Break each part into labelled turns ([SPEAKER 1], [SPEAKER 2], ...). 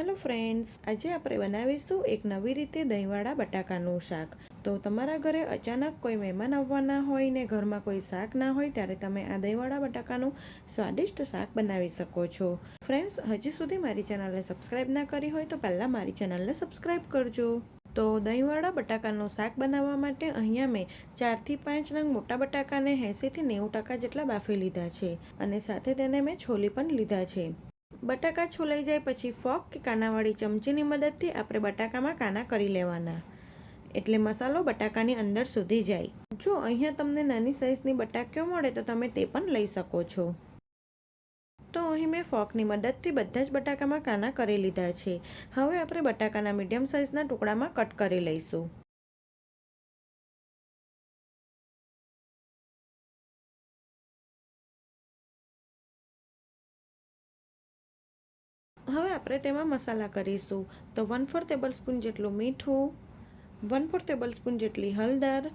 [SPEAKER 1] Hello friends, આજે આપણે બનાવીશું એક નવી રીતે દહીંવાળા બટાકાનું શાક. તો તમારા ઘરે અચાનક કોઈ મહેમાન આવવાના હોય ને ઘરમાં કોઈ શાક ના હોય, ત્યારે તમે આ દહીંવાળા બટાકાનું સ્વાદિષ્ટ શાક બનાવી શકો છો. ફ્રેન્ડ્સ, હજી સુધી મારી ચેનલને સબસ્ક્રાઈબ ના કરી હોય તો પહેલાં મારી ચેનલને સબસ્ક્રાઈબ કરજો. તો દહીંવાળા બટાકાનું શાક બનાવવા માટે અહીંયા મેં ચારથી પાંચ નંગ મોટા બટાકાને એંસીથી નેવું ટકા જેટલા બાફી લીધા છે અને સાથે તેને મેં છોલી પણ લીધા છે. બટાકા છોલાઈ જાય પછી ફોક કે કાનાવાળી ચમચીની મદદથી આપણે બટાકામાં કાના કરી લેવાના. એટલે મસાલો બટાકાની અંદર સુધી જાય. જો અહીંયા તમને નાની સાઇઝની બટાકીઓ મળે તો તમે તે પણ લઈ શકો છો. તો અહીં મેં ફોકની મદદથી બધા જ બટાકામાં કાના કરી લીધા છે. હવે આપણે બટાકાના મીડિયમ સાઇઝના ટુકડામાં કટ કરી લઈશું. હવે આપણે તેમાં મસાલા કરીશું. તો વન ફોર ટેબલ સ્પૂન જેટલું મીઠું વન ફોર ટેબલ સ્પૂન જેટલી હળદર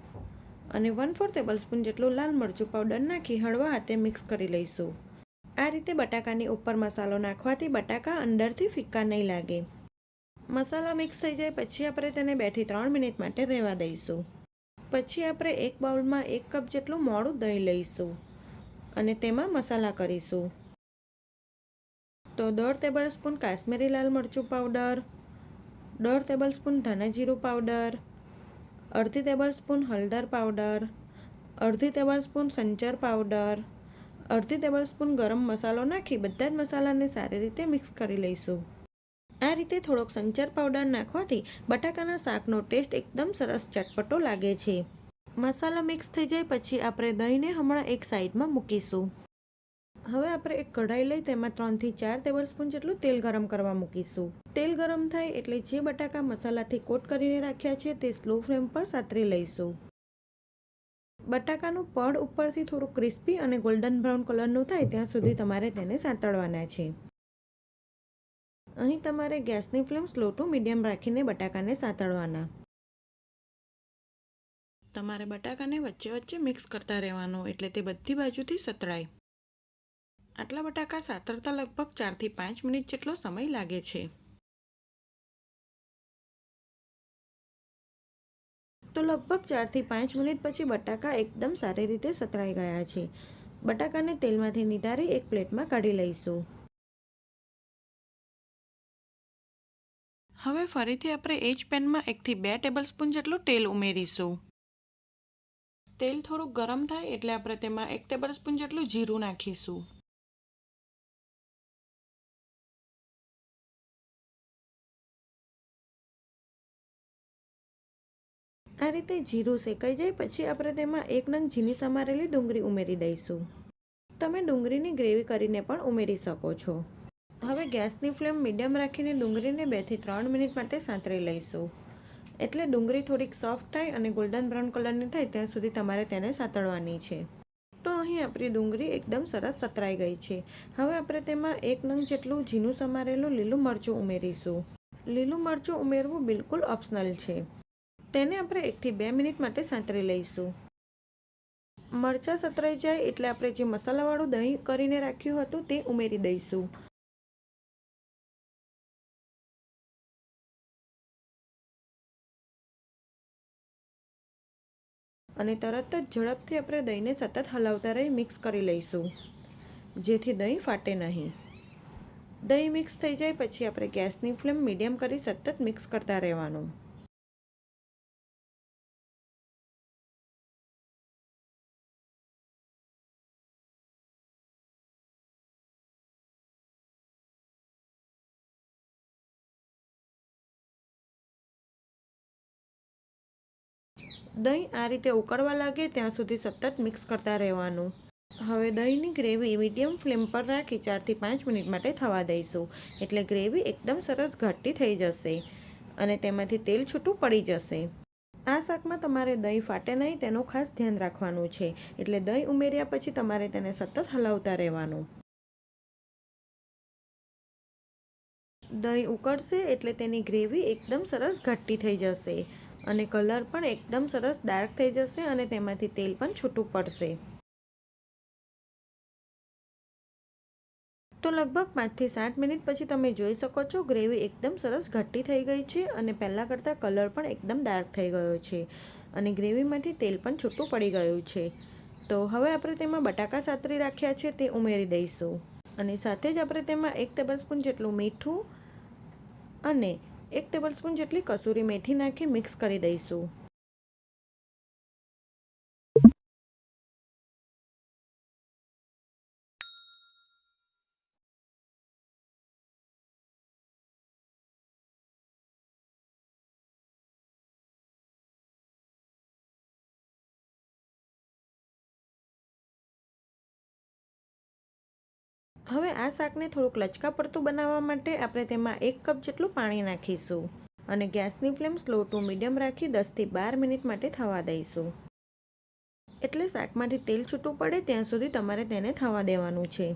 [SPEAKER 1] અને વન ફોર ટેબલ સ્પૂન જેટલું લાલ મરચું પાવડર નાખી હળવા હાથે મિક્સ કરી લઈશું. આ રીતે બટાકાની ઉપર મસાલો નાખવાથી બટાકા અંદરથી ફિક્કા નહીં લાગે. મસાલા મિક્સ થઈ જાય પછી આપણે તેને બેથી ત્રણ મિનિટ માટે રહેવા દઈશું. પછી આપણે એક બાઉલમાં એક કપ જેટલું મોડું દહીં લઈશું અને તેમાં મસાલા કરીશું. તો દોઢ ટેબલ સ્પૂન કાશ્મીરી લાલ મરચું પાવડર, દોઢ ટેબલ સ્પૂન ધાણા જીરું પાવડર, અડધી ટેબલ સ્પૂન હળદર પાવડર, અડધી ટેબલ સ્પૂન સંચર પાવડર, અડધી ટેબલ સ્પૂન ગરમ મસાલો નાખી બધા જ મસાલાને સારી રીતે મિક્સ કરી લઈશું. આ રીતે થોડોક સંચર પાવડર નાખવાથી બટાકાના શાકનો ટેસ્ટ એકદમ સરસ ચટપટો લાગે છે. મસાલા મિક્સ થઈ જાય પછી આપણે દહીંને હમણાં એક સાઈડમાં મૂકીશું. હવે આપણે એક કઢાઈ લઈ, તેમાં ત્રણથી ચાર ટેબલ સ્પૂન જેટલું તેલ ગરમ કરવા મૂકીશું. તેલ ગરમ થાય એટલે જે બટાકા મસાલાથી કોટ કરીને રાખ્યા છે, તે સ્લો ફ્લેમ પર સાતરી લઈશું. બટાકાનું પડ ઉપરથી થોડું ક્રિસ્પી અને ગોલ્ડન બ્રાઉન કલરનું થાય, ત્યાં સુધી તમારે તેને સાંતળવાના છે. અહીં તમારે ગેસની ફ્લેમ સ્લો ટુ મીડિયમ રાખીને બટાકાને સાંતળવાના. તમારે બટાકાને વચ્ચે વચ્ચે મિક્સ કરતા રહેવાનું, એટલે તે બધી બાજુથી સતળાય. આટલા બટાકા સાતરતા લગભગ ચારથી પાંચ મિનિટ જેટલો સમય લાગે છે. તો લગભગ ચારથી પાંચ મિનિટ પછી બટાકા એકદમ સારી રીતે સતરાઈ ગયા છે. બટાકાને તેલમાંથી નિધારી એક પ્લેટમાં કાઢી લઈશું. હવે ફરીથી આપણે એ જ પેનમાં એકથી બે ટેબલ સ્પૂન જેટલું તેલ ઉમેરીશું. તેલ થોડુંક ગરમ થાય એટલે આપણે તેમાં એક ટેબલ સ્પૂન જેટલું જીરું નાખીશું. આ રીતે જીરું શેકાઈ જાય પછી આપણે તેમાં એક નંગ ઝીણી સમારેલી ડુંગળી ઉમેરી દઈશું. તમે ડુંગળીની ગ્રેવી કરીને પણ ઉમેરી શકો છો. હવે ગેસની ફ્લેમ મીડિયમ રાખીને ડુંગળીને બેથી ત્રણ મિનિટ માટે સાંતરી લઈશું. એટલે ડુંગળી થોડીક સોફ્ટ થાય અને ગોલ્ડન બ્રાઉન કલરની થાય ત્યાં સુધી તમારે તેને સાતળવાની છે. તો અહીં આપણી ડુંગળી એકદમ સરસ સતરાઈ ગઈ છે. હવે આપણે તેમાં એક નંગ જેટલું ઝીણું સમારેલું લીલું મરચું ઉમેરીશું. લીલું મરચું ઉમેરવું બિલકુલ ઓપ્શનલ છે. તેને આપણે એકથી બે મિનિટ માટે સાંતરી લઈશું. મરચાં સતરાઈ જાય એટલે આપણે જે મસાલાવાળું દહીં કરીને રાખ્યું હતું તે ઉમેરી દઈશું. અને તરત જ ઝડપથી આપણે દહીંને સતત હલાવતા રહી મિક્સ કરી લઈશું, જેથી દહીં ફાટે નહીં. દહીં મિક્સ થઈ જાય પછી આપણે ગેસની ફ્લેમ મીડિયમ કરી સતત મિક્સ કરતા રહેવાનું. દહીં આ રીતે ઉકળવા લાગે ત્યાં સુધી સતત મિક્સ કરતા રહેવાનું. હવે દહીંની ગ્રેવી મીડિયમ ફ્લેમ પર રાખી ચારથી પાંચ મિનિટ માટે થવા દઈશું. એટલે ગ્રેવી એકદમ સરસ ઘટ્ટી થઈ જશે અને તેમાંથી તેલ છૂટું પડી જશે. આ શાકમાં તમારે દહીં ફાટે નહીં તેનું ખાસ ધ્યાન રાખવાનું છે. એટલે દહીં ઉમેર્યા પછી તમારે તેને સતત હલાવતા રહેવાનું. દહીં ઉકળશે એટલે તેની ગ્રેવી એકદમ સરસ ઘટ્ટી થઈ જશે. અને કલર પણ એકદમ સરસ ડાર્ક થઈ જશે અને તેમાંથી તેલ પણ છૂટું પડશે. તો લગભગ પાંચથી સાત મિનિટ પછી તમે જોઈ શકો છો ગ્રેવી એકદમ સરસ ઘટ્ટી થઈ ગઈ છે અને પહેલાં કરતાં કલર પણ એકદમ ડાર્ક થઈ ગયો છે અને ગ્રેવીમાંથી તેલ પણ છૂટું પડી ગયું છે. તો હવે આપણે તેમાં બટાકા સાતરી રાખ્યા છે તે ઉમેરી દઈશું. અને સાથે જ આપણે તેમાં એક ટેબલસ્પૂન જેટલું મીઠું અને એક ટેબલસ્પૂન જેટલી કસૂરી મેથી નાખી મિક્સ કરી દઈશું. હવે આ શાકને થોડુંક લચકા પડતું બનાવવા માટે આપણે તેમાં એક કપ જેટલું પાણી નાખીશું અને ગેસની ફ્લેમ સ્લો ટુ મીડિયમ રાખી દસથી બાર મિનિટ માટે થવા દઈશું. એટલે શાકમાંથી તેલ છૂટું પડે ત્યાં સુધી તમારે તેને થવા દેવાનું છે.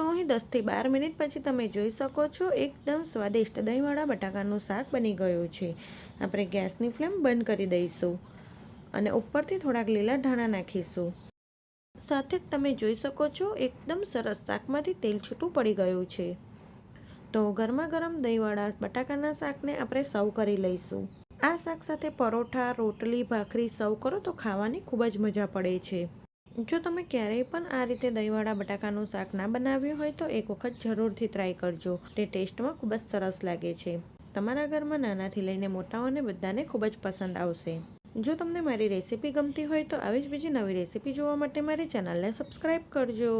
[SPEAKER 1] તો અહીં દસથી બાર મિનિટ પછી તમે જોઈ શકો છો, એકદમ સ્વાદિષ્ટ દહીંવાળા બટાકાનું શાક બની ગયું છે. આપણે ગેસની ફ્લેમ બંધ કરી દઈશું અને ઉપરથી થોડાક લીલા ધાણા નાખીશું. સાથે જ તમે જોઈ શકો છો, એકદમ સરસ શાકમાંથી તેલ છૂટું પડી ગયું છે. તો ગરમા ગરમ દહીંવાળા બટાકાના શાકને આપણે સર્વ કરી લઈશું. આ શાક સાથે પરોઠા, રોટલી, ભાખરી સર્વ કરો તો ખાવાની ખૂબ જ મજા પડે છે. જો તમે ક્યારેય પણ આ રીતે દહીંવાળા બટાકાનું શાક ના બનાવ્યું હોય તો એક વખત જરૂરથી ટ્રાય કરજો. તે ટેસ્ટમાં ખૂબ જ સરસ લાગે છે. તમારા ઘરમાં નાનાથી લઈને મોટાઓને બધાને ખૂબ જ પસંદ આવશે. જો તમને મારી રેસીપી ગમતી હોય તો આવી જ બીજી નવી રેસીપી જોવા માટે મારી ચેનલને સબસ્ક્રાઈબ કરજો.